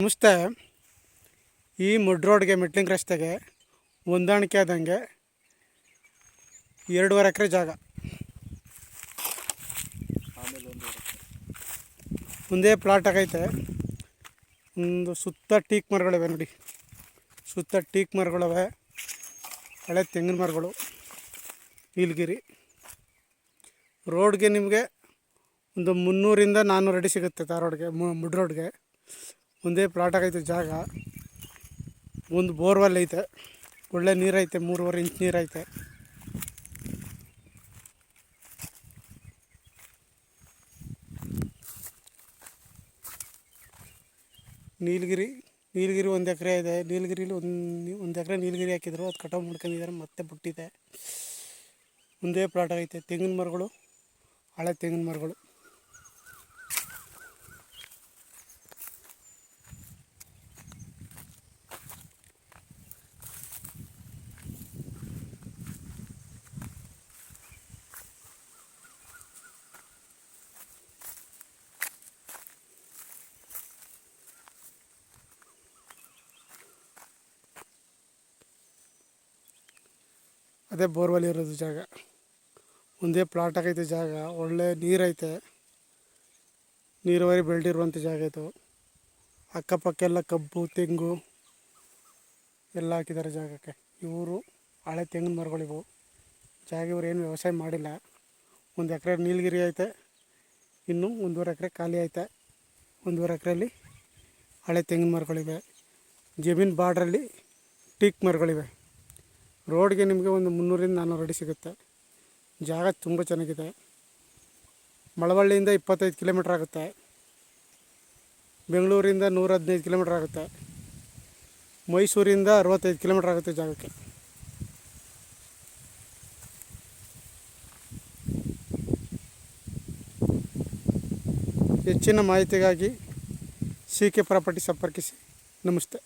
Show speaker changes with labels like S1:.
S1: ನಮಸ್ತೆ. ಈ ಮುಡ್ ರೋಡ್ಗೆ ಮೆಟ್ಲಿಂಗ್ ರಸ್ತೆಗೆ ಹೊಂದಾಣಿಕೆ ಆದಂಗೆ ಎರಡೂವರೆ ಎಕರೆ ಜಾಗ. ಒಂದೇ ಪ್ಲಾಟ್ ಆಗೈತೆ. ಒಂದು ಸುತ್ತ ಟೀಕ್ ಮರಗಳಿವೆ ನೋಡಿ. ಸುತ್ತ ಟೀಕ್ ಮರಗಳವೆ. ಹಳೆ ತೆಂಗಿನ ಮರಗಳು, ನೀಲಗಿರಿ. ರೋಡ್ಗೆ ನಿಮಗೆ ಒಂದು ಮುನ್ನೂರಿಂದ ನಾನ್ನೂರು ಅಡಿ ಸಿಗುತ್ತೆ ತಾರೋಡ್ಗೆ ಮುಡ್ ರೋಡ್ಗೆ. ಒಂದೇ ಪ್ಲಾಟ್ ಆಗೈತೆ ಜಾಗ. ಒಂದು ಬೋರ್ವೆಲ್ ಐತೆ ಒಳ್ಳೆ ನೀರೈತೆ, ಮೂರುವರೆ ಇಂಚ್ ನೀರೈತೆ. ನೀಲಗಿರಿ ನೀಲಗಿರಿ ಒಂದು ಎಕರೆ ಇದೆ. ನೀಲಗಿರಿಲಿ ಒಂದು ಒಂದು ಎಕರೆ ನೀಲಗಿರಿ ಹಾಕಿದ್ರು. ಅದು ಕಟಾವು ಮಾಡ್ಕೊಂಡಿದ್ದಾರೆ ಮತ್ತೆ ಬಿಟ್ಟಿದೆ. ಒಂದೇ ಪ್ಲಾಟ್ ಆಗೈತೆ ತೆಂಗಿನ ಮರಗಳು, ಹಳೆ ತೆಂಗಿನ ಮರಗಳು. ಅದೇ ಬೋರ್ವೆಲ್ ಇರೋದು ಜಾಗ. ಒಂದೇ ಪ್ಲಾಟ್ ಆಗೈತೆ ಜಾಗ, ಒಳ್ಳೆ ನೀರೈತೆ. ನೀರಾವರಿ ಬೆಳೆದಿರುವಂಥ ಜಾಗ ಇದು. ಅಕ್ಕಪಕ್ಕ ಎಲ್ಲ ಕಬ್ಬು, ತೆಂಗು ಎಲ್ಲ ಹಾಕಿದ್ದಾರೆ ಜಾಗಕ್ಕೆ. ಇವರು ಹಳೆ ತೆಂಗಿನ ಮರಗಳಿವು ಜಾಗ ಇವ್ರು ಏನು ವ್ಯವಸಾಯ ಮಾಡಿಲ್ಲ. ಒಂದು ಎಕರೆ ನೀಲಗಿರಿ ಐತೆ, ಇನ್ನು ಒಂದೂವರೆ ಎಕರೆ ಖಾಲಿ ಐತೆ. ಒಂದೂವರೆ ಎಕರೆಯಲ್ಲಿ ಹಳೆ ತೆಂಗಿನ ಮರಗಳಿವೆ. ಜಮೀನು ಬಾರ್ಡ್ರಲ್ಲಿ ಟೀಕ್ ಮರಗಳಿವೆ. ರೋಡ್ಗೆ ನಿಮಗೆ ಒಂದು ಮುನ್ನೂರಿಂದ ನಾನ್ನೂರು ಅಡಿ ಸಿಗುತ್ತೆ. ಜಾಗ ತುಂಬ ಚೆನ್ನಾಗಿದೆ. ಮಳವಳ್ಳಿಯಿಂದ ಇಪ್ಪತ್ತೈದು ಕಿಲೋಮೀಟ್ರ್ ಆಗುತ್ತೆ. ಬೆಂಗಳೂರಿಂದ ನೂರ ಹದಿನೈದು ಕಿಲೋಮೀಟ್ರ್ ಆಗುತ್ತೆ. ಮೈಸೂರಿಂದ ಅರವತ್ತೈದು ಕಿಲೋಮೀಟ್ರ್ ಆಗುತ್ತೆ ಜಾಗಕ್ಕೆ. ಹೆಚ್ಚಿನ ಮಾಹಿತಿಗಾಗಿ ಸಿ ಕೆ ಪ್ರಾಪರ್ಟಿ ಸಂಪರ್ಕಿಸಿ. ನಮಸ್ತೆ.